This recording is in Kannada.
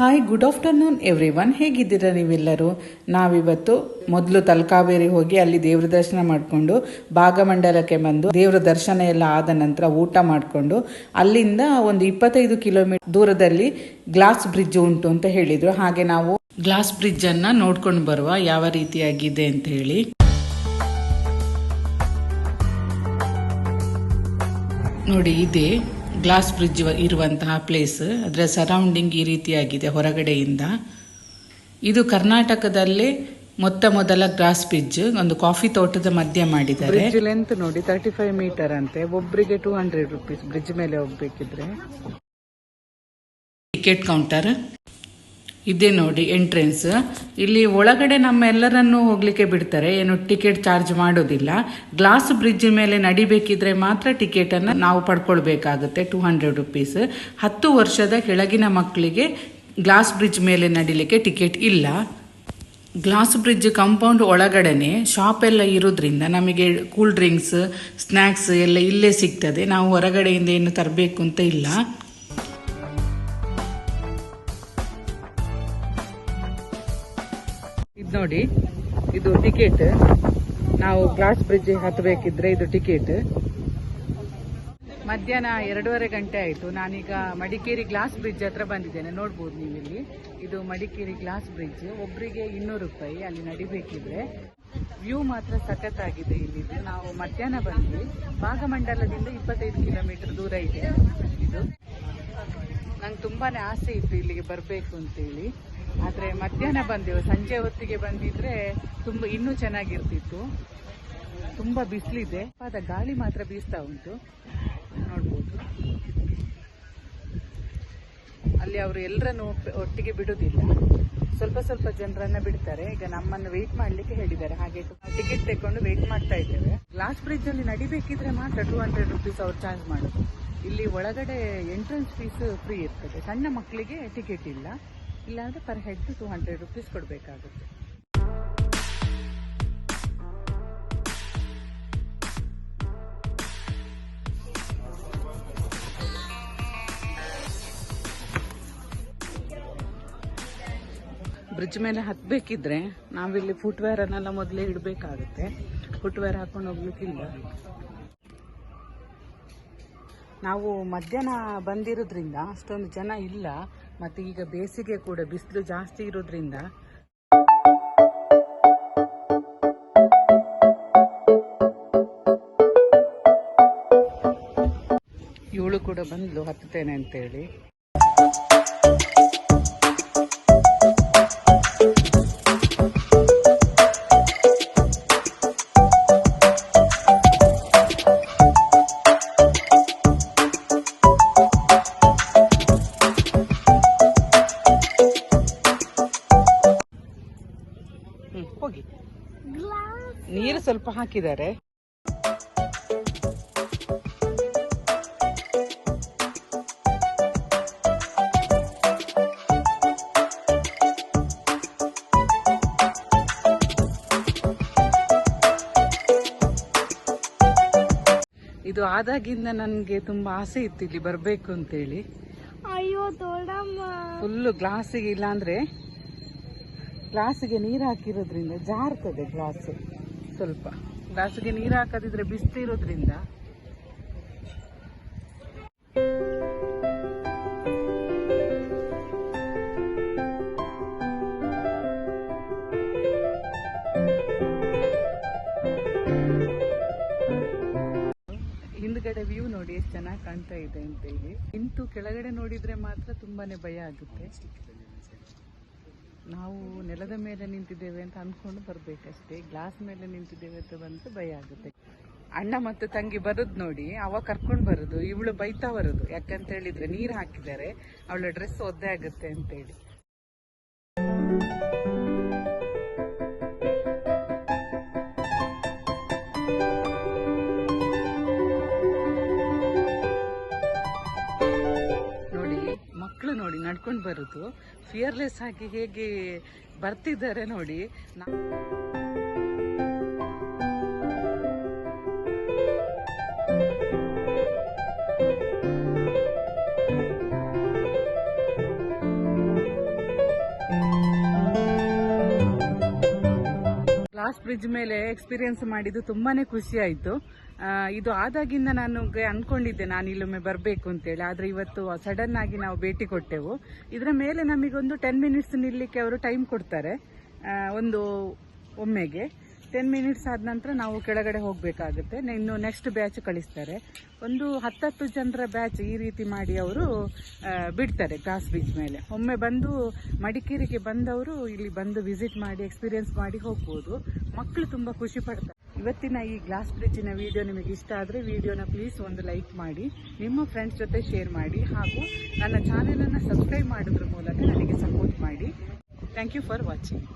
Hi good afternoon everyone ಹೇಗಿದ್ದೀರಾ ನೀವೆಲ್ಲರೂ? ನಾವಿವತ್ತು ಮೊದಲು ತಲಕಾವೇರಿ ಹೋಗಿ ಅಲ್ಲಿ ದೇವ್ರ ದರ್ಶನ ಮಾಡಿಕೊಂಡು ಭಾಗಮಂಡಲಕ್ಕೆ ಬಂದು ದೇವ್ರ ದರ್ಶನ ಎಲ್ಲ ಆದ ನಂತರ ಊಟ ಮಾಡಿಕೊಂಡು ಅಲ್ಲಿಂದ ಒಂದು ಇಪ್ಪತ್ತೈದು ಕಿಲೋಮೀಟರ್ ದೂರದಲ್ಲಿ ಗ್ಲಾಸ್ ಬ್ರಿಡ್ಜ್ ಉಂಟು ಅಂತ ಹೇಳಿದರು. ಹಾಗೆ ನಾವು ಗ್ಲಾಸ್ ಬ್ರಿಡ್ಜ್ ಅನ್ನ ನೋಡ್ಕೊಂಡು ಬರುವ ಯಾವ ರೀತಿಯಾಗಿದೆ ಅಂತ ಹೇಳಿ. ನೋಡಿ, ಇದೆ. ಗ್ಲಾಸ್ ಬ್ರಿಡ್ಜ್ ಇರುವಂತಹ ಪ್ಲೇಸ್ ಅದರ ಸರೌಂಡಿಂಗ್ ಈ ರೀತಿಯಾಗಿದೆ ಹೊರಗಡೆಯಿಂದ. ಇದು ಕರ್ನಾಟಕದಲ್ಲಿ ಮೊತ್ತ ಮೊದಲ ಗ್ಲಾಸ್ ಬ್ರಿಡ್ಜ್ ಒಂದು ಕಾಫಿ ತೋಟದ ಮಧ್ಯ ಮಾಡಿದ್ದಾರೆ. ಲೆಂತ್ ನೋಡಿ ತರ್ಟಿ ಫೈವ್ ಮೀಟರ್ ಅಂತೆ. ಒಬ್ಬರಿಗೆ ಟೂ ಹಂಡ್ರೆಡ್ ರುಪೀಸ್ ಬ್ರಿಡ್ಜ್ ಮೇಲೆ ಹೋಗ್ಬೇಕಿದ್ರೆ ಟಿಕೆಟ್ ಕೌಂಟರ್ ಇದೆ ನೋಡಿ ಎಂಟ್ರೆನ್ಸ್ ಇಲ್ಲಿ ಒಳಗಡೆ ನಮ್ಮೆಲ್ಲರನ್ನು ಹೋಗ್ಲಿಕ್ಕೆ ಬಿಡ್ತಾರೆ. ಏನು ಟಿಕೆಟ್ ಚಾರ್ಜ್ ಮಾಡೋದಿಲ್ಲ. ಗ್ಲಾಸ್ ಬ್ರಿಡ್ಜ್ ಮೇಲೆ ನಡಿಬೇಕಿದ್ರೆ ಮಾತ್ರ ಟಿಕೆಟ್ ಅನ್ನು ನಾವು ಪಡ್ಕೊಳ್ಬೇಕಾಗುತ್ತೆ ಟೂ ಹಂಡ್ರೆಡ್ ರುಪೀಸ್ ಹತ್ತು ವರ್ಷದ ಕೆಳಗಿನ ಮಕ್ಕಳಿಗೆ ಗ್ಲಾಸ್ ಬ್ರಿಡ್ಜ್ ಮೇಲೆ ನಡಿಲಿಕ್ಕೆ ಟಿಕೆಟ್ ಇಲ್ಲ. ಗ್ಲಾಸ್ ಬ್ರಿಡ್ಜ್ ಕಾಂಪೌಂಡ್ ಒಳಗಡೆನೆ ಶಾಪ್ ಎಲ್ಲ ಇರೋದ್ರಿಂದ ನಮಗೆ ಕೂಲ್ ಡ್ರಿಂಕ್ಸ್ ಸ್ನ್ಯಾಕ್ಸ್ ಎಲ್ಲ ಇಲ್ಲೇ ಸಿಗ್ತದೆ. ನಾವು ಹೊರಗಡೆಯಿಂದ ಏನು ತರಬೇಕು ಅಂತ ಇಲ್ಲ. ನೋಡಿ, ಇದು ಟಿಕೆಟ್ ನಾವು ಗ್ಲಾಸ್ ಬ್ರಿಡ್ಜ್ ಹತ್ತಬೇಕಿದ್ರೆ ಇದು ಟಿಕೆಟ್ ಮಧ್ಯಾಹ್ನ ಎರಡೂವರೆ ಗಂಟೆ ಆಯಿತು. ನಾನೀಗ ಮಡಿಕೇರಿ ಗ್ಲಾಸ್ ಬ್ರಿಡ್ಜ್ ಹತ್ರ ಬಂದಿದ್ದೇನೆ. ನೋಡ್ಬೋದು ಇಲ್ಲಿ ಇದು ಮಡಿಕೇರಿ ಗ್ಲಾಸ್ ಬ್ರಿಡ್ಜ್ ಒಬ್ಬರಿಗೆ ಇನ್ನೂರು ರೂಪಾಯಿ ಅಲ್ಲಿ ನಡಿಬೇಕಿದ್ರೆ. ವ್ಯೂ ಮಾತ್ರ ಸಖತ್ತಾಗಿದೆ ಇಲ್ಲಿ ನಾವು ಮಧ್ಯಾಹ್ನ ಬಂದ್ವಿ. ಭಾಗಮಂಡಲದಿಂದ ಇಪ್ಪತ್ತೈದು ಕಿಲೋಮೀಟರ್ ದೂರ ಇದೆ ಇದು. ನಂಗೆ ತುಂಬಾನೇ ಆಸೆ ಇತ್ತು ಇಲ್ಲಿಗೆ ಬರಬೇಕು ಅಂತೇಳಿ. ಆದರೆ ಮಧ್ಯಾಹ್ನ ಬಂದೆವು. ಸಂಜೆ ಹೊತ್ತಿಗೆ ಬಂದಿದ್ರೆ ತುಂಬ ಇನ್ನೂ ಚೆನ್ನಾಗಿರ್ತಿತ್ತು. ತುಂಬ ಬಿಸಿಲಿದೆ. ಅದ ಗಾಳಿ ಮಾತ್ರ ಬೀಸ್ತಾ ಉಂಟು. ನೋಡ್ಬೋದು. ಅಲ್ಲಿ ಅವರು ಎಲ್ಲರನ್ನು ಒಟ್ಟಿಗೆ ಬಿಡುವುದಿಲ್ಲ ಸ್ವಲ್ಪ ಸ್ವಲ್ಪ ಜನರನ್ನ ಬಿಡ್ತಾರೆ. ಈಗ ನಮ್ಮನ್ನು ವೆಯ್ಟ್ ಮಾಡಲಿಕ್ಕೆ ಹೇಳಿದ್ದಾರೆ. ಹಾಗೆ ಟಿಕೆಟ್ ತೆಕೊಂಡು ವೆಯ್ಟ್ ಮಾಡ್ತಾ ಇದ್ದೇವೆ. ಲಾಸ್ಟ್ ಬ್ರಿಡ್ಜ್ ಅಲ್ಲಿ ನಡಿಬೇಕಿದ್ರೆ ಮಾತ್ರ ಟೂ ಹಂಡ್ರೆಡ್ ರುಪೀಸ್ ಅವ್ರು ಚಾರ್ಜ್ ಮಾಡೋದು. ಇಲ್ಲಿ ಒಳಗಡೆ ಎಂಟ್ರೆನ್ಸ್ ಫೀಸ್ ಫ್ರೀ ಇರ್ತದೆ. ಸಣ್ಣ ಮಕ್ಕಳಿಗೆ ಟಿಕೆಟ್ ಇಲ್ಲ. ಇಲ್ಲಾಂದ್ರೆ per head two hundred rupees ಕೊಡಬೇಕಾಗುತ್ತೆ. ಬ್ರಿಡ್ಜ್ ಮೇಲೆ ಹತ್ತಬೇಕಿದ್ರೆ ನಾವಿಲ್ಲಿ ಫುಟ್ವೇರ್ ಅನ್ನೆಲ್ಲ ಮೊದಲೇ ಇಡಬೇಕಾಗುತ್ತೆ. ಫುಟ್ವೇರ್ ಹಾಕೊಂಡು ಹೋಗ್ಲಿಕ್ಕಿಲ್ಲ. ನಾವು ಮಧ್ಯಾಹ್ನ ಬಂದಿರೋದ್ರಿಂದ ಅಷ್ಟೊಂದು ಜನ ಇಲ್ಲ. ಮತ್ತೆ ಈಗ ಬೇಸಿಗೆ ಕೂಡ ಬಿಸಿಲು ಜಾಸ್ತಿ ಇರೋದ್ರಿಂದ ಇವಳು ಕೂಡ ಬಂದ್ಲು ಹತ್ತುತ್ತೇನೆ ಅಂತೇಳಿ. ನೀರು ಸ್ವಲ್ಪ ಹಾಕಿದ್ದಾರೆ. ಇದು ಆದಾಗಿಂದ ನನಗೆ ತುಂಬಾ ಆಸೆ ಇತ್ತು ಇಲ್ಲಿ ಬರಬೇಕು ಅಂತೇಳಿ. ಅಯ್ಯೋ ದೊಡ್ಡಮ್ಮ. ಫುಲ್ಲು ಗ್ಲಾಸಿಗೆ ಇಲ್ಲಾಂದ್ರೆ ಗ್ಲಾಸಿಗೆ ನೀರು ಹಾಕಿರೋದ್ರಿಂದ ಜಾರ್ತದೆ ಗ್ಲಾಸ್ ಸ್ವಲ್ಪ. ಗ್ಲಾಸಿಗೆ ನೀರು ಹಾಕದಿದ್ರೆ ಬಿಸ್ತಿರೋದ್ರಿಂದ. ಹಿಂದ್ಗಡೆ ವ್ಯೂ ನೋಡಿ ಎಷ್ಟು ಚೆನ್ನಾಗಿ ಕಾಣ್ತಾ ಇದೆ ಅಂತ ಹೇಳಿ ನಿಂತು ಕೆಳಗಡೆ ನೋಡಿದ್ರೆ ಮಾತ್ರ ತುಂಬಾನೇ ಭಯ ಆಗುತ್ತೆ. ನಾವು ನೆಲದ ಮೇಲೆ ನಿಂತಿದ್ದೇವೆ ಅಂತ ಅಂದ್ಕೊಂಡು ಬರ್ಬೇಕಷ್ಟೇ. ಗ್ಲಾಸ್ ಮೇಲೆ ನಿಂತಿದ್ದೇವೆ ಅಂತ ಬಂತು ಭಯ ಆಗುತ್ತೆ. ಅಣ್ಣ ಮತ್ತು ತಂಗಿ ಬರೋದು ನೋಡಿ, ಅವ ಕರ್ಕೊಂಡು ಬರೋದು, ಇವಳು ಬೈತಾ ಬರೋದು. ಯಾಕಂತ ಹೇಳಿದ್ರೆ ನೀರು ಹಾಕಿದ್ದಾರೆ, ಅವಳ ಡ್ರೆಸ್ ಒದ್ದೆ ಆಗುತ್ತೆ ಅಂತ ಮಕ್ಕಳು ನೋಡಿ ನಡ್ಕೊಂಡು ಬರುದು. ಫಿಯರ್ಲೆಸ್ ಆಗಿ ಹೇಗೆ ಬರ್ತಿದ್ದಾರೆ ನೋಡಿ. ನಾ- ಬ್ರಿಡ್ಜ್ ಮೇಲೆ ಎಕ್ಸ್ಪೀರಿಯನ್ಸ್ ಮಾಡಿದ್ದು ತುಂಬಾನೇ ಖುಷಿ ಆಯಿತು. ಇದು ಆದಾಗಿಂದ ನಾನು ಅನ್ಕೊಂಡಿದ್ದೆ ನಾನು ಇಲ್ಲೊಮ್ಮೆ ಬರಬೇಕು ಅಂತೇಳಿ. ಆದರೆ ಇವತ್ತು ಸಡನ್ ಆಗಿ ನಾವು ಭೇಟಿ ಕೊಟ್ಟೆವು. ಇದರ ಮೇಲೆ ನಮಗೊಂದು ಟೆನ್ ಮಿನಿಟ್ಸ್ ನಿಲ್ಲಕ್ಕೆ ಅವರು ಟೈಮ್ ಕೊಡ್ತಾರೆ. ಒಂದು ಒಮ್ಮೆಗೆ. ಟೆನ್ ಮಿನಿಟ್ಸ್ ಆದ ನಂತರ ನಾವು ಕೆಳಗಡೆ ಹೋಗಬೇಕಾಗುತ್ತೆ. ಇನ್ನು ನೆಕ್ಸ್ಟ್ ಬ್ಯಾಚ್ ಕಳಿಸ್ತಾರೆ. ಒಂದು ಹತ್ತತ್ತು ಜನರ ಬ್ಯಾಚ್ ಈ ರೀತಿ ಮಾಡಿ ಅವರು ಬಿಡ್ತಾರೆ ಗ್ಲಾಸ್ ಬೀಚ್ ಮೇಲೆ. ಒಮ್ಮೆ ಬಂದು ಮಡಿಕೇರಿಗೆ ಬಂದವರು ಇಲ್ಲಿ ಬಂದು ವಿಸಿಟ್ ಮಾಡಿ ಎಕ್ಸ್ಪೀರಿಯನ್ಸ್ ಮಾಡಿ ಹೋಗ್ಬೋದು. ಮಕ್ಕಳು ತುಂಬ ಖುಷಿ ಪಡ್ತಾರೆ. ಇವತ್ತಿನ ಈ ಗ್ಲಾಸ್ ಬ್ರಿಡ್ಜಿನ ವಿಡಿಯೋ ನಿಮಗೆ ಇಷ್ಟ ಆದರೆ ವಿಡಿಯೋನ ಪ್ಲೀಸ್ ಒಂದು ಲೈಕ್ ಮಾಡಿ, ನಿಮ್ಮ ಫ್ರೆಂಡ್ಸ್ ಜೊತೆ ಶೇರ್ ಮಾಡಿ, ಹಾಗೂ ನನ್ನ ಚಾನೆಲನ್ನು ಸಬ್ಸ್ಕ್ರೈಬ್ ಮಾಡೋದ್ರ ಮೂಲಕ ನನಗೆ ಸಪೋರ್ಟ್ ಮಾಡಿ. Thank you for watching